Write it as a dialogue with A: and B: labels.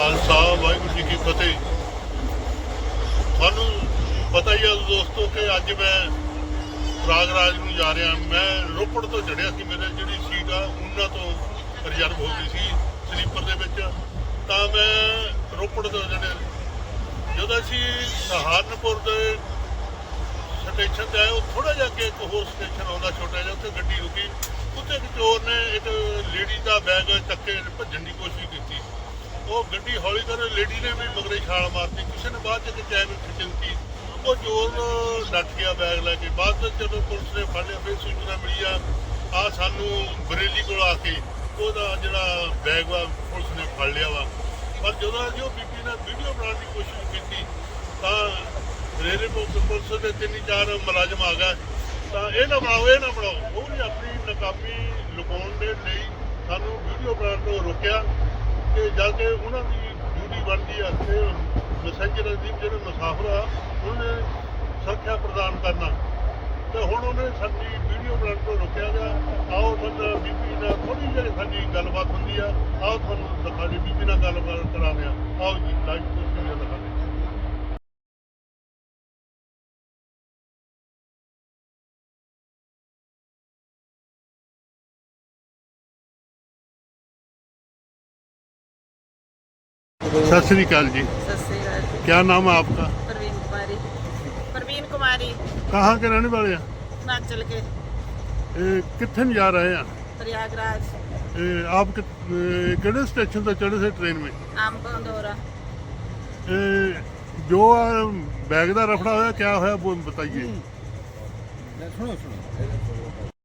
A: ਖਾਲਸਾ ਵਾਹਿਗੁਰੂ ਜੀ ਕੀ ਫਤਿਹ। ਤੁਹਾਨੂੰ ਪਤਾ ਹੀ ਹੈ ਦੋਸਤੋ ਕਿ ਅੱਜ ਮੈਂ ਪ੍ਰਾਗਰਾਜ ਨੂੰ ਜਾ ਰਿਹਾ। ਮੈਂ ਰੋਪੜ ਤੋਂ ਚੜਿਆ ਸੀ, ਮੇਰੇ ਜਿਹੜੀ ਸੀਟ ਆ, ਉਹਨਾਂ ਤੋਂ ਰਿਜ਼ਰਵ ਹੋ ਗਈ ਸੀ, ਸਲੀਪਰ ਦੇ ਵਿੱਚ। ਤਾਂ ਮੈਂ ਰੋਪੜ ਤੋਂ ਜਿਹੜੇ ਜਦੋਂ ਅਸੀਂ ਸਹਾਰਨਪੁਰ ਦੇ ਸਟੇਸ਼ਨ ਤੇ ਆਏ, ਉਹ ਥੋੜਾ ਜਿਹਾ ਅੱਗੇ ਇੱਕ ਹੋਰ ਸਟੇਸ਼ਨ ਆਉਂਦਾ, ਛੋਟਾ ਜਿਹਾ, ਉੱਥੇ ਗੱਡੀ ਰੁਕੀ। ਉੱਥੇ ਇੱਕ ਚੋਰ ਨੇ ਇੱਕ ਲੇਡੀ ਦਾ ਬੈਗ ਚੱਕ ਕੇ ਭੱਜਣ ਦੀ ਕੋਸ਼ਿਸ਼ ਕੀਤੀ। ਉਹ ਗੱਡੀ ਹੌਲੀ ਕਰ, ਲੇਡੀ ਨੇ ਵੀ ਮਗਰੇ ਛਾਲ ਮਾਰਤੀ। ਕਿਸੇ ਨੇ ਬਾਅਦ ਚ ਚੈਨ ਖਿੱਚਣਤੀ ਉਹ ਜ਼ੋਰ ਡੱਟ ਗਿਆ ਬੈਗ ਲੈ ਕੇ। ਬਾਅਦ ਵਿੱਚ ਜਦੋਂ ਪੁਲਿਸ ਨੇ ਫੜ ਲਿਆ, ਫਿਰ ਸੂਚਨਾ ਮਿਲੀ ਆ ਆ ਸਾਨੂੰ ਬਰੇਲੀ ਕੋਲ ਆ ਕੇ ਉਹਦਾ ਜਿਹੜਾ ਬੈਗ ਵਾ, ਪੁਲਿਸ ਨੇ ਫੜ ਲਿਆ ਵਾ। ਪਰ ਜਦੋਂ ਅਸੀਂ ਉਹ ਬੀਬੀ ਨੇ ਵੀਡੀਓ ਬਣਾਉਣ ਦੀ ਕੋਸ਼ਿਸ਼ ਕੀਤੀ, ਤਾਂ ਰੇਲਵੇ ਪੁਲਿਸ ਪੁਲਿਸ ਦੇ ਤਿੰਨ ਚਾਰ ਮੁਲਾਜ਼ਮ ਆ ਗਏ। ਤਾਂ ਇਹ ਨਾ ਬਣਾਓ, ਇਹ ਨਾ ਬਣਾਓ। ਉਹ ਵੀ ਆਪਣੀ ਨਕਾਮੀ ਲੁਕਾਉਣ ਦੇ ਲਈ ਸਾਨੂੰ ਵੀਡੀਓ ਬਣਾਉਣ ਤੋਂ ਰੋਕਿਆ। ਕਿ ਜਾ ਕੇ ਉਹਨਾਂ ਦੀ ਡਿਊਟੀ ਬਣਦੀ ਆ ਤੇ ਮੈਸੇਂਜਰ ਦੀ ਜਿਹੜੇ ਮੁਸਾਫਰ ਆ, ਉਹਨੇ ਸੁਰੱਖਿਆ ਪ੍ਰਦਾਨ ਕਰਨਾ। ਤੇ ਹੁਣ ਉਹਨੇ ਸਾਡੀ ਵੀਡੀਓ ਬਣਾਉਣ ਤੋਂ ਰੋਕਿਆ ਗਿਆ। ਆਓ ਤੁਹਾਨੂੰ ਬੀਬੀ ਨਾਲ ਥੋੜੀ ਜਿਹੀ ਸਾਡੀ ਗੱਲਬਾਤ ਹੁੰਦੀ ਆ। ਆਓ ਤੁਹਾਨੂੰ ਦਿਖਾ ਦੀ ਬੀਬੀ ਨਾਲ ਗੱਲਬਾਤ ਕਰਾਉਂਦੇ ਆ। ਆਓ ਜੀ ਲਾਈਵ सत श्रीकाल जी
B: सत श्रीकाल
A: क्या नाम है आपका
B: प्रवीण कुमारी प्रवीण कुमारी
A: कहाँ के रहने वाले हैं
B: हिमाचल के
A: ए, कितने में जा रहे हैं
B: प्रयागराज
A: ए, आप किड़े स्टेशन तो चढ़े से ट्रेन में
B: आम
A: पंदोरा जो बैग का रफड़ा होया क्या होया वो बताइए
C: सुनो सुनो